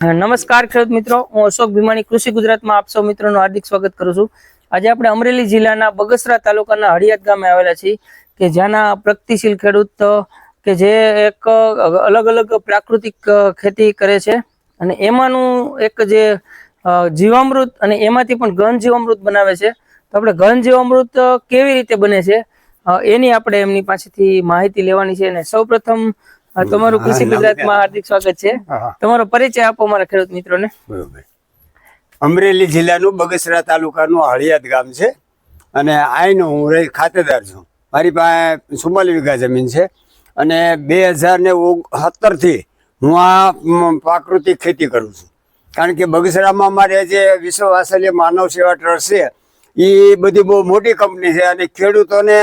નમસ્કાર ખેડૂત મિત્રો, હું અશોક ભીમાણી, કૃષિ ગુજરાતમાં આપ સૌ મિત્રોનું હાર્દિક સ્વાગત કરું છું. આજે આપણે અમરેલી જિલ્લાના બગસરા તાલુકાના હળિયાદ ગામે આવેલા છીએ કે જ્યાંના પ્રગતિશીલ ખેડૂત, કે જે એક અલગ અલગ પ્રાકૃતિક ખેતી કરે છે અને એમાંનું એક જે જીવામૃત અને એમાંથી પણ ઘન જીવામૃત બનાવે છે. તો આપણે ઘન જીવામૃત કેવી રીતે બને છે? એની આપણે એમની પાસેથી માહિતી લેવાની છે અને સૌપ્રથમ તમારું કૃષિ ગુજરાતમાં હાર્દિક સ્વાગત છે. તમારો પરિચય આપો મારા ખેડૂત મિત્રોને. અમરેલી જિલ્લાનું બગસરા તાલુકાનું હળિયાદ ગામ છે. અને આઈનો હું રહી ખાતેદાર છું. મારી પાસે ચુમ્માલી વીઘા જમીન છે. અને બે હજાર ને સત્તરથી હું આ પ્રાકૃતિક ખેતી કરું છું. કારણ કે બગસરામાં મારે જે વિશ્વ વાસલ્ય માનવ સેવા ટ્રસ્ટ છે એ બધી બહુ મોટી કંપની છે અને ખેડૂતોને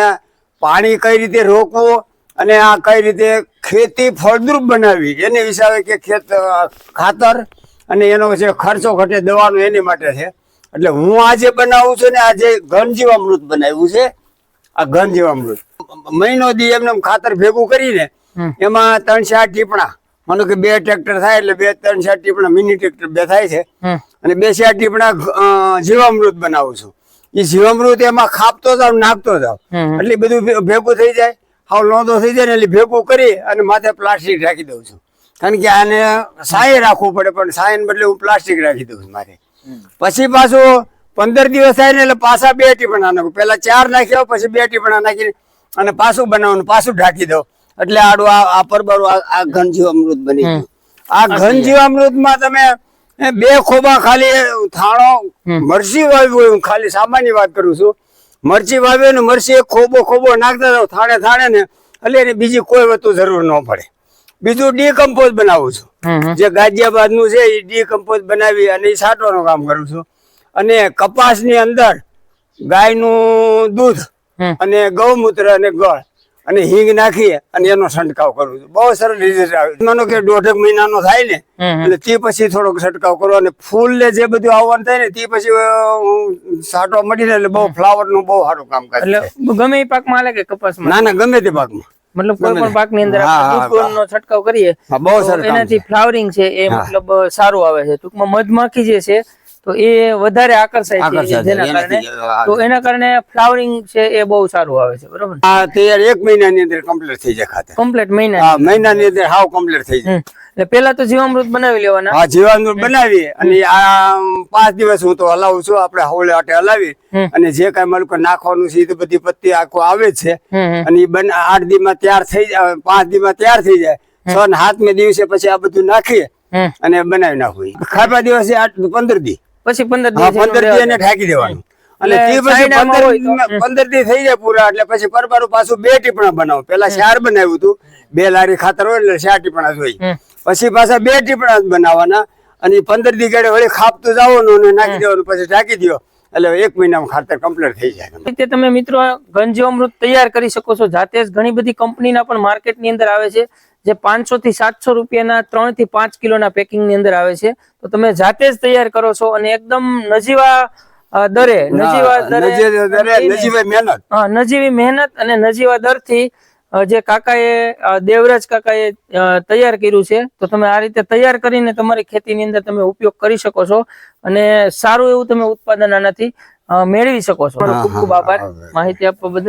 પાણી કઈ રીતે રોકવું અને આ કઈ રીતે ખેતી ફળદ્રુપ બનાવી એની હિસાબે કે ખેત ખાતર અને એનો જે ખર્ચો ઘટે દવાનો એની માટે છે. એટલે હું આજે બનાવું છું ને આજે ઘન જીવામૃત બનાવ્યું છે આ ઘન જીવામૃત મહિનો દી એમને એમ ખાતર ભેગું કરીને. એમાં ત્રણ ચાર ટીપણા માનો કે બે ટ્રેક્ટર થાય એટલે બે ત્રણ ચાર ટીપણા મિની ટ્રેક્ટર બે થાય છે. અને બે ચાર ટીપણા જીવામૃત બનાવું છું. એ જીવામૃત એમાં ખાપતો જાવ નાખતો જાવ એટલે બધું ભેગું થઈ જાય. હાવ લોંદો થઈ જાય ને એટલે ભેગું કરી અને માથે પ્લાસ્ટિક રાખી દઉં છું. કારણ કે આને સાય રાખવું પડે પણ સાયન બદલે હું પ્લાસ્ટિક રાખી દઉં છું મારે પછી પાછું પંદર દિવસ થાય ને એટલે પાછા બે ટીપણા નાખું. પેલા ચાર નાખ્યા પછી બે ટીપણા નાખીને અને પાછું બનાવવાનું પાછું ઢાંકી દઉં. એટલે આડું આ પરબરું આ ઘનજીવ અમૃત બની ગયું. આ ઘનજીવ અમૃતમાં તમે બે ખોબા ખાલી થાણો મરસી વાવ્યું હોય હું ખાલી સામાન્ય વાત કરું છું. મરચી વાવે ને મરચી ખોબો ખોબો નાખતા જાવ થાણે થાણે ને એટલે એને બીજી કોઈ વસ્તુ જરૂર ન પડે. બીજું ડીકમ્પોઝ બનાવું છું. જે ગાજિયાબાદનું છે એ ડીકમ્પોઝ બનાવી અને એ છાંટવાનું કામ કરું છું. અને કપાસની અંદર ગાયનું દૂધ અને ગૌમૂત્ર અને ગળ. અને હિંગ નાખી અને એનો છંટકાવ કરું છું બહુ સરસ રિઝલ્ટ આવે માનો કે દોઢેક મહિનાનો થાય ને. એટલે તે પછી થોડોક છંટકાવ કરો અને ફૂલ ને જે બધું આવવાનું થાય ને તે પછી છાંટવા મળી એટલે બહુ ફ્લાવરનું બહુ સારું કામ કરે એટલે ગમે એ પાકમાં હાલે કે કપાસમાં? ના ના ગમે તે પાકમાં. મતલબ કોઈ પણ પાકની અંદર નો છંટકાવ કરીએ એનાથી ફ્લાવરિંગ છે એ મતલબ સારું આવે છે. ટૂંકમાં મધમાખી જે છે તો એ વધારે આકર્ષાય છે જેના કારણે તો એના કારણે ફ્લાવરિંગ છે એ બહુ સારું આવે છે બરોબર આ તૈયાર એક મહિનાની અંદર કમ્પ્લીટ થઈ જાય ખાતર કમ્પ્લીટ મહિના હા મહિનાની અંદર હાવ કમ્પ્લીટ થઈ જાય. એટલે પેલા તો જીવામૃત બનાવી લેવાના. હા જીવામૃત બનાવી અને આ પાંચ દિવસ હું તો હલાવું છું આપણે હવળે આટે હલાવી અને જે કઈ મારું નાખવાનું છે એ તો બધી પત્તી આખું આવે છે. અને એ બન આઠ દીમાં તૈયાર થઈ જાય પાંચ દીમાં તૈયાર થઈ જાય. છ ને સાતમે દિવસે પછી આ બધું નાખીએ અને બનાવી નાખવું ખાપા દિવસે આઠ પંદર દી. પછી પંદર દિવસ પંદર દી એને ઢાંકી દેવાનું. અને તે પછી પંદર પંદર દી થઈ જાય પૂરા એટલે પછી પરબારું પાછું બે ટીપણા બનાવો. પેલા શાર બનાવ્યું હતું બે લારી ખાતર હોય એટલે શ્યાર ટીપણા જોઈ. પછી પાછા બે ટીપણા બનાવવાના અને પંદર દી ગાડે વળી ખાપતું જવાનું અને નાખી દેવાનું પછી ઢાંકી દો એટલે એક મહિનામાં ખાતર કમ્પ્લીટ થઈ જાય. રીતે તમે મિત્રો ગંજીવામૃત તૈયાર કરી શકો છો. જાતે જ ઘણી બધી કંપનીના પણ માર્કેટની અંદર આવે છે જે પાંચસો થી સાતસો રૂપિયાના ત્રણથી પાંચ કિલોના પેકિંગની અંદર આવે છે. તો તમે જાતે જ તૈયાર કરો છો અને એકદમ નજીવા દરે નજીવા દરે નજીવા દરે, મહેનત. હા નજીવી મહેનત અને નજીવા દરથી અ, જે કાકાએ દેવરાજ કાકાએ તૈયાર કર્યું છે તો તમે આ રીતે તૈયાર કરીને તમારી ખેતીની અંદર તમે ઉપયોગ કરી શકો છો અને સારું એવું તમે ઉત્પાદન આનાથી મેળવી શકો છો. ખૂબ ખૂબ આભાર. માહિતી આપવા બદલ.